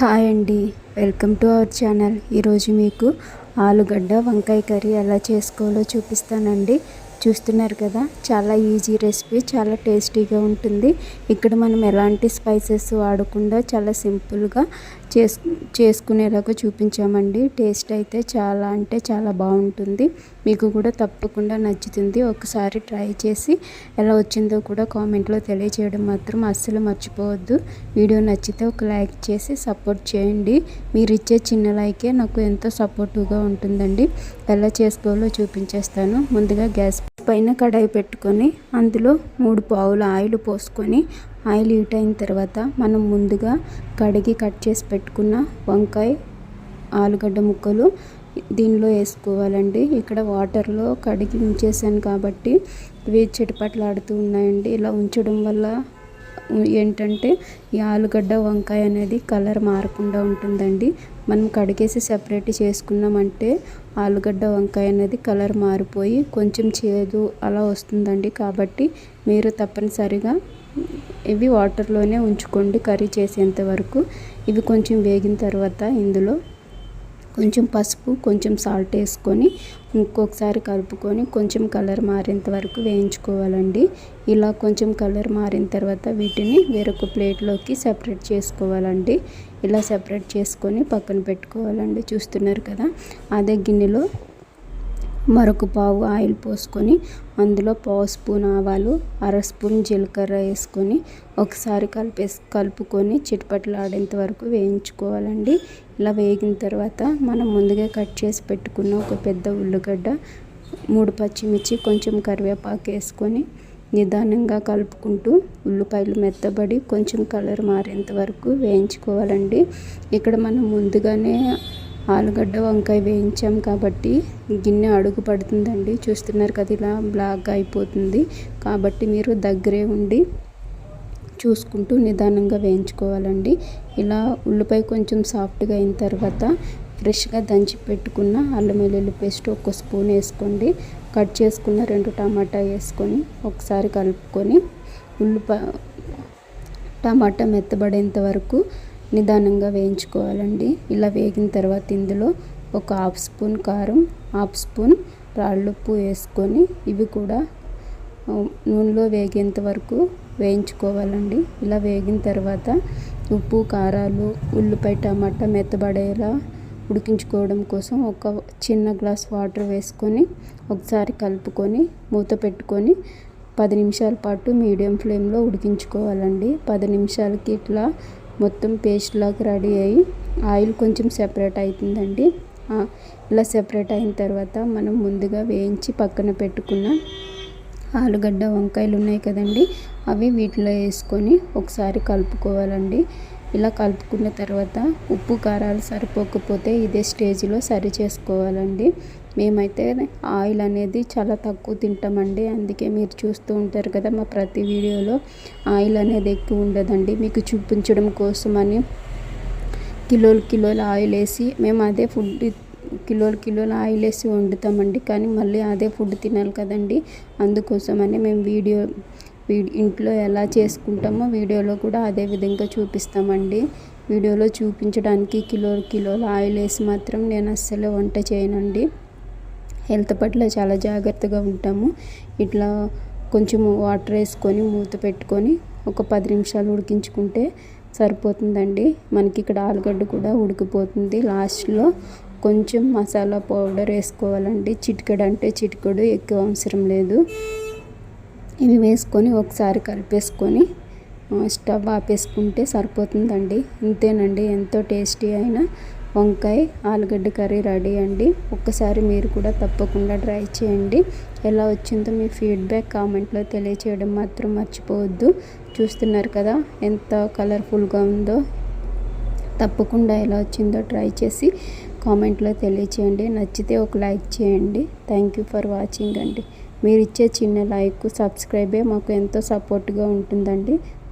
Hi అండి. Welcome to our channel. ఈరోజు మీకు ఆలుగడ్డ వంకాయ కర్రీ ఎలా చేసుకోవాలో చూపిస్తానండి. చూస్తున్నారు కదా చాలా ఈజీ రెసిపీ చాలా టేస్టీగా ఉంటుంది. ఇక్కడ మనం ఎలాంటి స్పైసెస్ వాడకుండా చాలా సింపుల్గా చేసు చేసుకునేలాగా చూపించామండి. టేస్ట్ అయితే చాలా అంటే చాలా బాగుంటుంది. మీకు కూడా తప్పకుండా నచ్చుతుంది. ఒకసారి ట్రై చేసి ఎలా వచ్చిందో కూడా కామెంట్లో తెలియచేయడం మాత్రం అస్సలు మర్చిపోవద్దు. వీడియో నచ్చితే ఒక లైక్ చేసి సపోర్ట్ చేయండి. మీరు ఇచ్చే చిన్న లైకే నాకు ఎంతో సపోర్టివ్గా ఉంటుందండి. ఎలా చేసుకోవాలో చూపించేస్తాను. ముందుగా గ్యాస్ పైన కడాయి పెట్టుకొని అందులో మూడు పావుల ఆయిల్ పోసుకొని ఆయిల్ హీట్ అయిన తర్వాత మనం ముందుగా కడిగి కట్ చేసి పెట్టుకున్న వంకాయ ఆలుగడ్డ ముక్కలు దీనిలో వేసుకోవాలండి. ఇక్కడ వాటర్లో కడిగి ఉంచేసాను కాబట్టి ఇవి చిటపట్లాడుతూ ఉన్నాయండి. ఇలా ఉంచడం వల్ల ఏంటంటే ఈ ఆలుగడ్డ వంకాయ అనేది కలర్ మారకుండా ఉంటుందండి. మనం కడిగేసి సెపరేట్ చేసుకున్నామంటే ఆలుగడ్డ వంకాయ అనేది కలర్ మారిపోయి కొంచెం చేదు అలా వస్తుందండి. కాబట్టి మీరు తప్పనిసరిగా ఇవి వాటర్లోనే ఉంచుకోండి కర్రీ చేసేంత వరకు. ఇవి కొంచెం వేగిన తర్వాత ఇందులో కొంచెం పసుపు కొంచెం సాల్ట్ వేసుకొని ఇంకొకసారి కలుపుకొని కొంచెం కలర్ మారేంత వరకు వేయించుకోవాలండి. ఇలా కొంచెం కలర్ మారిన తర్వాత వీటిని వేరొక ప్లేట్లోకి సెపరేట్ చేసుకోవాలండి. ఇలా సెపరేట్ చేసుకొని పక్కన పెట్టుకోవాలండి. చూస్తున్నారు కదా? అదే గిన్నెలో మరొక పావు ఆయిల్ పోసుకొని అందులో పావు స్పూన్ ఆవాలు అర స్పూన్ జీలకర్ర వేసుకొని ఒకసారి కలిపేసి కలుపుకొని చిటపట్లాడేంత వరకు వేయించుకోవాలండి. ఇలా వేగిన తర్వాత మనం ముందుగా కట్ చేసి పెట్టుకున్న ఒక పెద్ద ఉల్లిగడ్డ మూడు పచ్చిమిర్చి కొంచెం కరివేపాకు వేసుకొని నిదానంగా కలుపుకుంటూ ఉల్లిపాయలు మెత్తబడి కొంచెం కలర్ మారేంత వరకు వేయించుకోవాలండి. ఇక్కడ మనం ముందుగానే ఆలుగడ్డ వంకాయ వేయించాం కాబట్టి గిన్నె అడుగు పడుతుందండి. చూస్తున్నారు కదా ఇలా బ్లాక్గా అయిపోతుంది. కాబట్టి మీరు దగ్గరే ఉండి చూసుకుంటూ నిదానంగా వేయించుకోవాలండి. ఇలా ఉల్లిపాయ కొంచెం సాఫ్ట్గా అయిన తర్వాత ఫ్రెష్గా దంచి పెట్టుకున్న అల్లం వెల్లుల్లి పేస్ట్ ఒక స్పూన్ వేసుకోండి. కట్ చేసుకున్న రెండు టమాటా వేసుకొని ఒకసారి కలుపుకొని ఉల్లిపాయ టమాటా మెత్తబడేంత వరకు నిదానంగా వేయించుకోవాలండి. ఇలా వేగిన తర్వాత ఇందులో ఒక హాఫ్ స్పూన్ కారం హాఫ్ స్పూన్ రాళ్ళుప్పు వేసుకొని ఇవి కూడా నూనెలో వేగేంత వరకు వేయించుకోవాలండి. ఇలా వేగిన తర్వాత ఉప్పు కారాలు ఉల్లిపాయ టమాటా మెత్తబడేలా ఉడికించుకోవడం కోసం ఒక చిన్న గ్లాస్ వాటర్ వేసుకొని ఒకసారి కలుపుకొని మూత పెట్టుకొని పది నిమిషాల పాటు మీడియం ఫ్లేమ్లో ఉడికించుకోవాలండి. పది నిమిషాలకి ఇట్లా మొత్తం పేస్ట్ లాగా రెడీ అయ్యి ఆయిల్ కొంచెం సెపరేట్ అవుతుందండి ఇలా సెపరేట్ అయిన తర్వాత మనం ముందుగా వేయించి పక్కన పెట్టుకున్న ఆలుగడ్డ వంకాయలు ఉన్నాయి కదండి అవి వీటిలో వేసుకొని ఒకసారి కలుపుకోవాలండి. ఇలా కలుపుకున్న తర్వాత ఉప్పు కారాలు సరిపోకపోతే ఇదే స్టేజ్లో సరి చేసుకోవాలండి. మేమైతే ఆయిల్ అనేది చాలా తక్కువ తింటామండి. అందుకే మీరు చూస్తూ ఉంటారు కదా మా ప్రతి వీడియోలో ఆయిల్ అనేది ఎక్కువ ఉండదండి. మీకు చూపించడం కోసమని కిలోలు కిలోలు ఆయిల్ వేసి మేము అదే ఫుడ్ కిలోలు కిలోలు ఆయిల్ వేసి వండుతామండి. కానీ మళ్ళీ అదే ఫుడ్ తినాలి కదండి. అందుకోసమని మేము వీడియో ఇంట్లో ఎలా చేసుకుంటామో వీడియోలో కూడా అదే విధంగా చూపిస్తామండి. వీడియోలో చూపించడానికి కిలో కిలోల ఆయిల్ వేసి మాత్రం నేను అస్సలు వంట చేయనండి. హెల్త్ పట్ల చాలా జాగ్రత్తగా ఉంటాము. ఇట్లా కొంచెం వాటర్ వేసుకొని మూత పెట్టుకొని ఒక పది నిమిషాలు ఉడికించుకుంటే సరిపోతుందండి. మనకి ఇక్కడ ఆలుగడ్డ కూడా ఉడికిపోతుంది. లాస్ట్లో కొంచెం మసాలా పౌడర్ వేసుకోవాలండి. చిటికెడు అంటే చిటికెడు ఎక్కువ అవసరం లేదు. ఇవి వేసుకొని ఒకసారి కలిపేసుకొని స్టవ్ ఆపేసుకుంటే సరిపోతుందండి. ఇంతేనండి ఎంతో టేస్టీ అయిన వంకాయ ఆలుగడ్డ కర్రీ రెడీ అండి. ఒక్కసారి మీరు కూడా తప్పకుండా ట్రై చేయండి. ఎలా వచ్చిందో మీ ఫీడ్బ్యాక్ కామెంట్లో తెలియచేయడం మాత్రం మర్చిపోవద్దు. చూస్తున్నారు కదా ఎంత కలర్ఫుల్గా ఉందో. తప్పకుండా ఎలా వచ్చిందో ట్రై చేసి కామెంట్లో తెలియచేయండి. నచ్చితే ఒక లైక్ చేయండి. థ్యాంక్ యూ ఫర్ వాచింగ్ అండి. మీరు ఇచ్చే చిన్న లైక్ సబ్స్క్రైబే మాకు ఎంతో సపోర్ట్గా ఉంటుందండి.